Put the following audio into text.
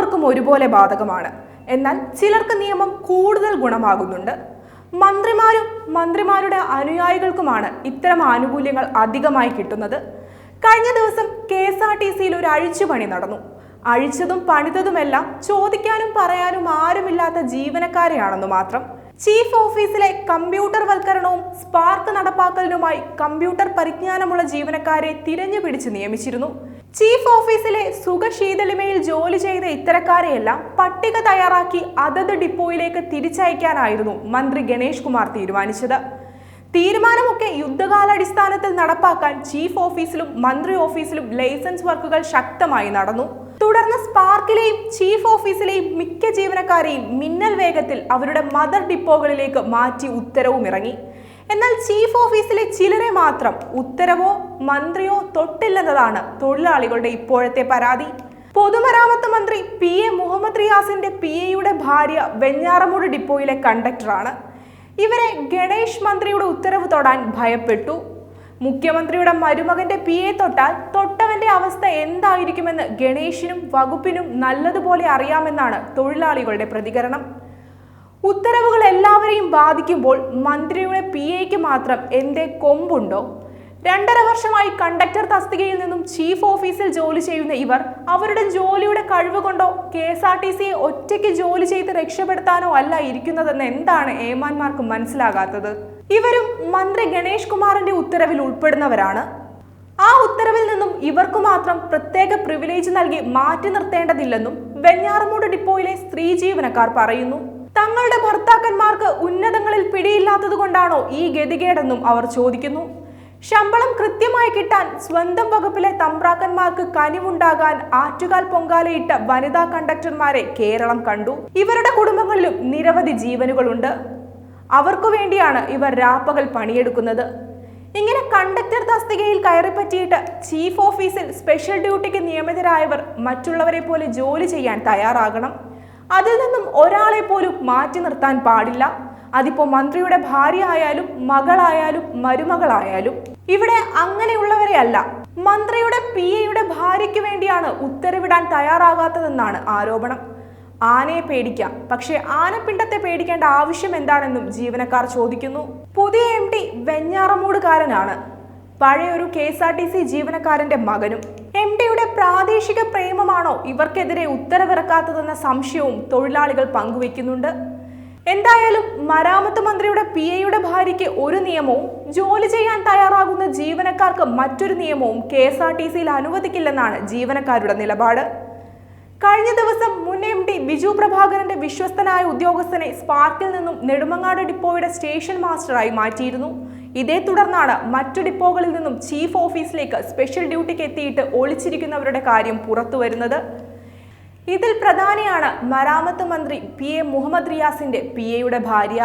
എല്ലാവർക്കും ഒരുപോലെ ബാധകമാണ്. എന്നാൽ ചിലർക്ക് നിയമം കൂടുതൽ ഗുണമാകുന്നുണ്ട്. മന്ത്രിമാരും മന്ത്രിമാരുടെ അനുയായികൾക്കുമാണ് ഇത്തരം ആനുകൂല്യങ്ങൾ അധികമായി കിട്ടുന്നത്. കഴിഞ്ഞ ദിവസം കെ എസ് ആർ ടി സിയിൽ ഒരു അഴിച്ചുപണി നടന്നു. അഴിച്ചതും പണിതതുമെല്ലാം ചോദിക്കാനും പറയാനും ആരുമില്ലാത്ത ജീവനക്കാരെയാണെന്ന് മാത്രം. ചീഫ് ഓഫീസിലെ കമ്പ്യൂട്ടർ വൽക്കരണവും സ്പാർക്ക് നടപ്പാക്കലിനുമായി കമ്പ്യൂട്ടർ പരിജ്ഞാനമുള്ള ജീവനക്കാരെ തിരഞ്ഞു പിടിച്ച് നിയമിച്ചിരുന്നു. ചീഫ് ഓഫീസിലെ സുഖശീതളിമയിൽ ജോലി ചെയ്ത ഇത്തരക്കാരെയെല്ലാം പട്ടിക തയ്യാറാക്കി അതത് ഡിപ്പോയിലേക്ക് തിരിച്ചയക്കാനായിരുന്നു മന്ത്രി ഗണേഷ് കുമാർ തീരുമാനിച്ചത്. തീരുമാനമൊക്കെ യുദ്ധകാലാടിസ്ഥാനത്തിൽ നടപ്പാക്കാൻ ചീഫ് ഓഫീസിലും മന്ത്രി ഓഫീസിലും ലൈസൻസ് വർക്കുകൾ ശക്തമായി നടന്നു. തുടർന്ന് സ്പാർക്കിലെയും ചീഫ് ഓഫീസിലെയും മിക്ക ജീവനക്കാരെയും മിന്നൽ വേഗത്തിൽ അവരുടെ മദർ ഡിപ്പോകളിലേക്ക് മാറ്റി ഉത്തരവും ഇറങ്ങി എന്നാൽ ചീഫ് ഓഫീസിലെ ചിലരെ മാത്രം ഉത്തരവോ മന്ത്രിയോ തൊട്ടില്ലെന്നതാണ് തൊഴിലാളികളുടെ ഇപ്പോഴത്തെ പരാതി. പൊതുമരാമത്ത് മന്ത്രി പി എ മുഹമ്മദ് റിയാസിന്റെ പി എയുടെ ഭാര്യ വെഞ്ഞാറമൂട് ഡിപ്പോയിലെ കണ്ടക്ടറാണ്. ഇവരെ ഗണേഷ് മന്ത്രിയുടെ ഉത്തരവ് തൊടാൻ ഭയപ്പെട്ടു. മുഖ്യമന്ത്രിയുടെ മരുമകന്റെ പി എ തൊട്ടാൽ തൊട്ടവന്റെ അവസ്ഥ എന്തായിരിക്കുമെന്ന് ഗണേഷിനും വകുപ്പിനും നല്ലതുപോലെ അറിയാമെന്നാണ് തൊഴിലാളികളുടെ പ്രതികരണം. ഉത്തരവുകൾ എല്ലാവരെയും ബാധിക്കുമ്പോൾ മന്ത്രിയുടെ പി എക്ക് മാത്രം എന്തേ കൊമ്പുണ്ടോ? രണ്ടര വർഷമായി കണ്ടക്ടർ തസ്തികയിൽ നിന്നും ചീഫ് ഓഫീസിൽ ജോലി ചെയ്യുന്ന ഇവർ അവരുടെ ജോലിയുടെ കഴിവ് കൊണ്ടോ കെ എസ് ആർ ടി സിയെ ഒറ്റയ്ക്ക് ജോലി ചെയ്ത് രക്ഷപ്പെടുത്താനോ അല്ല ഇരിക്കുന്നതെന്ന് എന്താണ് ഏമാന്മാർക്ക് മനസ്സിലാകാത്തത്? ഇവരും മന്ത്രി ഗണേഷ് കുമാറിന്റെ ഉത്തരവിൽ ഉൾപ്പെടുന്നവരാണ്. ആ ഉത്തരവിൽ നിന്നും ഇവർക്ക് മാത്രം പ്രത്യേക പ്രിവിലേജ് നൽകി മാറ്റി നിർത്തേണ്ടതില്ലെന്നും വെഞ്ഞാറമൂട് ഡിപ്പോയിലെ സ്ത്രീ ജീവനക്കാർ പറയുന്നു. തങ്ങളുടെ ഭർത്താക്കന്മാർക്ക് ഉന്നതങ്ങളിൽ പിടിയില്ലാത്തത് കൊണ്ടാണോ ഈ ഗതികേടെന്നും അവർ ചോദിക്കുന്നു. ശമ്പളം കൃത്യമായി കിട്ടാൻ സ്വന്തം വകുപ്പിലെ തമ്പ്രാക്കന്മാർക്ക് കനിവുണ്ടാകാൻ ആറ്റുകാൽ പൊങ്കാലയിട്ട വനിതാ കണ്ടക്ടർമാരെ കേരളം കണ്ടു. ഇവരുടെ കുടുംബങ്ങളിലും നിരവധി ജീവനുകളുണ്ട്. അവർക്കു വേണ്ടിയാണ് ഇവർ രാപ്പകൽ പണിയെടുക്കുന്നത്. ഇങ്ങനെ കണ്ടക്ടർ തസ്തികയിൽ കയറിപ്പറ്റിയിട്ട് ചീഫ് ഓഫീസിൽ സ്പെഷ്യൽ ഡ്യൂട്ടിക്ക് നിയമിതരായവർ മറ്റുള്ളവരെ പോലെ ജോലി ചെയ്യാൻ തയ്യാറാകണം. അതിൽ നിന്നും ഒരാളെ പോലും മാറ്റി നിർത്താൻ പാടില്ല. അതിപ്പോ മന്ത്രിയുടെ ഭാര്യ ആയാലും മകളായാലും മരുമകളായാലും. ഇവിടെ അങ്ങനെയുള്ളവരെ അല്ല. മന്ത്രിയുടെ പി എയുടെ ഭാര്യയ്ക്ക് വേണ്ടിയാണ് ഉത്തരവിടാൻ തയ്യാറാകാത്തതെന്നാണ് ആരോപണം. ആനയെ പേടിക്കാം. പക്ഷേ ആനപ്പിണ്ടത്തെ പേടിക്കേണ്ട ആവശ്യം എന്താണെന്നും ജീവനക്കാർ ചോദിക്കുന്നു. പുതിയ എം ഡി വെഞ്ഞാറമൂടുകാരനാണ്. പഴയൊരു K S R T C ജീവനക്കാരന്റെ മകനും. എം ഡിയുടെ പ്രാദേശിക പ്രേമമാണോ ഇവർക്കെതിരെ ഉത്തരവിറക്കാത്തതെന്ന സംശയവും തൊഴിലാളികൾ പങ്കുവെക്കുന്നുണ്ട് എന്തായാലും മരാമത്ത് മന്ത്രിയുടെ പി എയുടെ ഭാര്യയ്ക്ക് ഒരു നിയമവും ജോലി ചെയ്യാൻ തയ്യാറാകുന്ന ജീവനക്കാർക്ക് മറ്റൊരു നിയമവും കെ എസ് ആർ ടി സിയിൽ അനുവദിക്കില്ലെന്നാണ് ജീവനക്കാരുടെ നിലപാട്. കഴിഞ്ഞ ദിവസം മുൻ എം ഡി ബിജു പ്രഭാകരന്റെ വിശ്വസ്തനായ ഉദ്യോഗസ്ഥനെ സ്പാർക്കിൽ നിന്നും നെടുമങ്ങാട് ഡിപ്പോയുടെ സ്റ്റേഷൻ മാസ്റ്ററായി മാറ്റിയിരുന്നു. ഇതേ തുടർന്നാണ് മറ്റു ഡിപ്പോകളിൽ നിന്നും ചീഫ് ഓഫീസിലേക്ക് സ്പെഷ്യൽ ഡ്യൂട്ടിക്ക് എത്തിയിട്ട് ഒളിച്ചിരിക്കുന്നവരുടെ കാര്യം പുറത്തുവരുന്നത് ഇതിൽ പ്രധാനിയാണ് മരാമത്ത് മന്ത്രി പി എ മുഹമ്മദ് റിയാസിന്റെ പി എയുടെ ഭാര്യ.